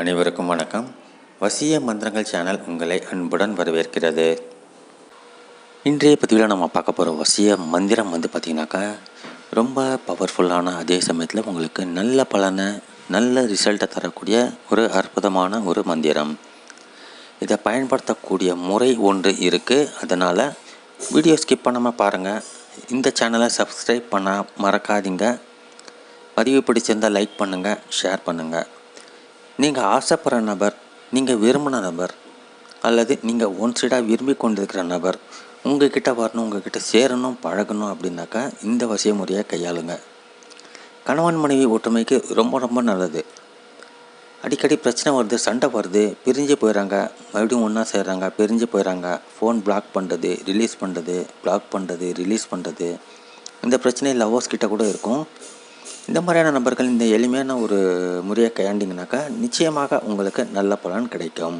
அனைவருக்கும் வணக்கம். வசிய மந்திரங்கள் சேனல் உங்களை அன்புடன் வரவேற்கிறது. இன்றைய பதிவில் நம்ம பார்க்க போகிற வசிய மந்திரம் வந்து பார்த்திங்கனாக்கா ரொம்ப பவர்ஃபுல்லான அதே சமயத்தில் உங்களுக்கு நல்ல பலனை நல்ல ரிசல்ட்டை தரக்கூடிய ஒரு அற்புதமான ஒரு மந்திரம். இதை பயன்படுத்தக்கூடிய முறை ஒன்று இருக்குது அதனால் வீடியோ ஸ்கிப் பண்ணாமல் பாருங்கள் இந்த சேனலை சப்ஸ்கிரைப் பண்ண மறக்காதீங்க. பதிவு பிடிச்சிருந்தால் லைக் பண்ணுங்கள் ஷேர் பண்ணுங்கள் நீங்கள் ஆசைப்படுற நபர் நீங்கள் விரும்பின நபர் அல்லது நீங்கள் ஒன் சைடாக விரும்பி கொண்டிருக்கிற நபர் உங்ககிட்ட வரணும் உங்ககிட்ட சேரணும் பழகணும் அப்படின்னாக்கா இந்த வசிய முறையை கையாளுங்க. கணவன் மனைவி ஒற்றுமைக்கு ரொம்ப ரொம்ப நல்லது. அடிக்கடி பிரச்சனை வருது சண்டை வருது பிரிஞ்சு போயிடறாங்க மறுபடியும் ஒன்றா செய்கிறாங்க பிரிஞ்சு போயிடறாங்க ஃபோன் பிளாக் பண்ணுறது ரிலீஸ் பண்ணுறது பிளாக் பண்ணுறது ரிலீஸ் பண்ணுறது இந்த பிரச்சனை லவ்வர்ஸ் கிட்ட கூட இருக்கும். இந்த மாதிரியான நபர்கள் இந்த எளிமையான ஒரு முறையை கையாண்டிங்கனாக்கா நிச்சயமாக உங்களுக்கு நல்ல பலன் கிடைக்கும்.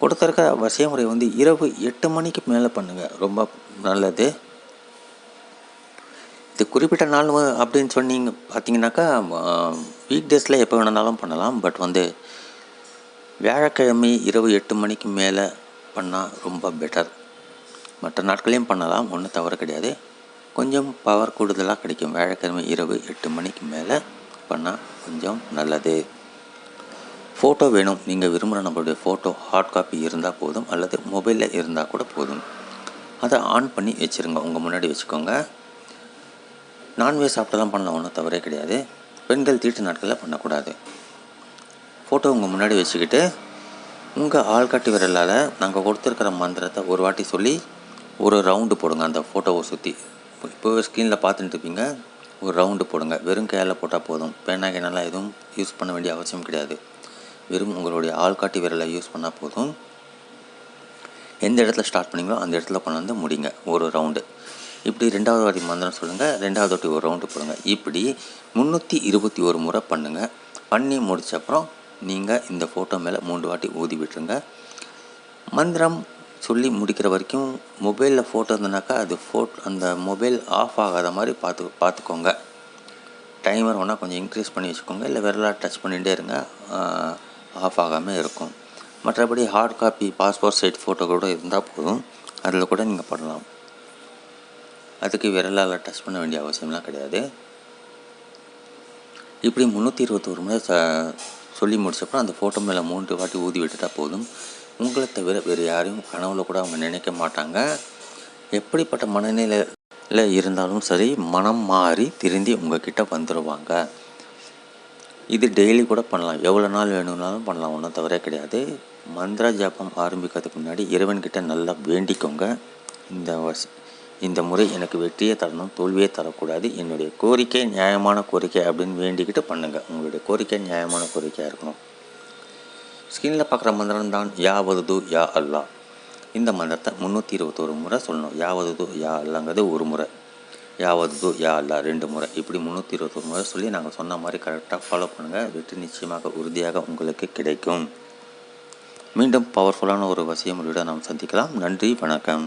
கொடுத்துருக்க வசிய முறை வந்து இரவு எட்டு மணிக்கு மேலே பண்ணுங்கள் ரொம்ப நல்லது. இது குறிப்பிட்ட நாள் அப்படின்னு சொன்னீங்க பார்த்தீங்கன்னாக்கா வீக் டேஸில் எப்போ வேணுனாலும் பண்ணலாம். பட் வந்து வியாழக்கிழமை இரவு எட்டு மணிக்கு மேலே பண்ணால் ரொம்ப பெட்டர் மற்ற நாட்களையும் பண்ணலாம். ஒன்றும் தவறு கிடையாது. கொஞ்சம் பவர் கூடுதலாக கிடைக்கும். வியாழக்கிழமை இரவு எட்டு மணிக்கு மேலே பண்ணால் கொஞ்சம் நல்லது. ஃபோட்டோ வேணும். நீங்கள் விரும்புகிற நம்மளுடைய ஃபோட்டோ ஹார்ட் காப்பி இருந்தால் போதும் அல்லது மொபைலில் இருந்தால் கூட போதும். அதை ஆன் பண்ணி வச்சுருங்க. உங்கள் முன்னாடி வச்சுக்கோங்க. நான்வெஜ் சாப்பிட்டு தான் பண்ணலாம். ஒன்றும் தவறே கிடையாது. பெண்கள் தீட்டு நாட்களில் பண்ணக்கூடாது. ஃபோட்டோ உங்கள் முன்னாடி வச்சுக்கிட்டு உங்கள் ஆள்காட்டி விரலால் நாங்கள் கொடுத்துருக்கிற மந்திரத்தை ஒரு வாட்டி சொல்லி ஒரு ரவுண்டு போடுங்க. அந்த ஃபோட்டோவை சுற்றி இப்போ ஸ்க்ரீனில் பார்த்துட்டு இருப்பீங்க. ஒரு ரவுண்டு போடுங்க. வெறும் கையால் போட்டால் போதும். பேனா கிணலாம் எதுவும் யூஸ் பண்ண வேண்டிய அவசியம் கிடையாது. வெறும் உங்களுடைய ஆள்காட்டி விரலை யூஸ் பண்ணால் போதும். எந்த இடத்துல ஸ்டார்ட் பண்ணீங்களோ அந்த இடத்துல கொண்டு வந்து முடிங்க. ஒரு ரவுண்டு இப்படி ரெண்டாவது வாட்டி மந்திரம் சொல்லுங்கள் ரெண்டாவது வாட்டி ஒரு ரவுண்டு போடுங்க. இப்படி முந்நூற்றி இருபத்தி ஒரு முறை பண்ணுங்கள் பண்ணி முடிச்ச அப்புறம் நீங்கள் இந்த ஃபோட்டோ மேலே மூன்று வாட்டி ஊதி விட்டுருங்க. மந்திரம் சொல்லி முடிக்கிற வரைக்கும் மொபைலில் ஃபோட்டோ இருந்தனாக்கா அது ஃபோட் அந்த மொபைல் ஆஃப் ஆகாத மாதிரி பார்த்து பார்த்துக்கோங்க. டைமர் வேணால் கொஞ்சம் இன்க்ரீஸ் பண்ணி வச்சுக்கோங்க. இல்லை விரலாக டச் பண்ணிகிட்டே இருங்க. ஆஃப் ஆகாமல் இருக்கும். மற்றபடி hard copy passport size photo கூட இருந்தால் போதும். அதில் கூட நீங்கள் பண்ணலாம் அதுக்கு விரலால் டச் பண்ண வேண்டிய அவசியம்லாம் கிடையாது. இப்படி முந்நூற்றி இருபத்தோரு முறை ச சொல்லி முடிச்சப்பறம் அந்த ஃபோட்டோ மேலே மூன்று வாட்டி ஊதி விட்டுட்டால் போதும். உங்களை தவிர வேறு யாரையும் கனவுல கூட அவங்க நினைக்க மாட்டாங்க. எப்படிப்பட்ட மனநிலையில் இருந்தாலும் சரி மனம் மாறி திருந்தி உங்ககிட்ட வந்துடுவாங்க இது டெய்லி கூட பண்ணலாம். எவ்வளோ நாள் வேணும்னாலும் பண்ணலாம். ஒன்றும் தவிர கிடையாது. மந்திர ஜாபம் ஆரம்பிக்கிறதுக்கு முன்னாடி இறைவன்கிட்ட நல்லா வேண்டிக்கோங்க. இந்த வஸ் இந்த முறை எனக்கு வெற்றியே தரணும் தோல்வியே தரக்கூடாது. என்னுடைய கோரிக்கை நியாயமான கோரிக்கை அப்படின்னு வேண்டிக்கிட்டு பண்ணுங்கள் உங்களுடைய கோரிக்கை நியாயமான கோரிக்கையாக இருக்கணும். ஸ்க்ரீனில் பார்க்குற மந்திரம் தான் யாவது யா அல்லா. இந்த மந்திரத்தை முந்நூற்றி இருபத்தோரு முறை சொல்லணும். யாவது யா அல்லாங்கிறது ஒரு முறை. யாவது யா அல்லா ரெண்டு முறை. இப்படி முந்நூற்றி இருபத்தொரு முறை சொல்லி நாங்கள் சொன்ன மாதிரி கரெக்டாக ஃபாலோ பண்ணுங்கள் வெற்றி நிச்சயமாக உறுதியாக உங்களுக்கு கிடைக்கும். மீண்டும் பவர்ஃபுல்லான ஒரு வசிய முறையோட நாம் சந்திக்கலாம். நன்றி வணக்கம்.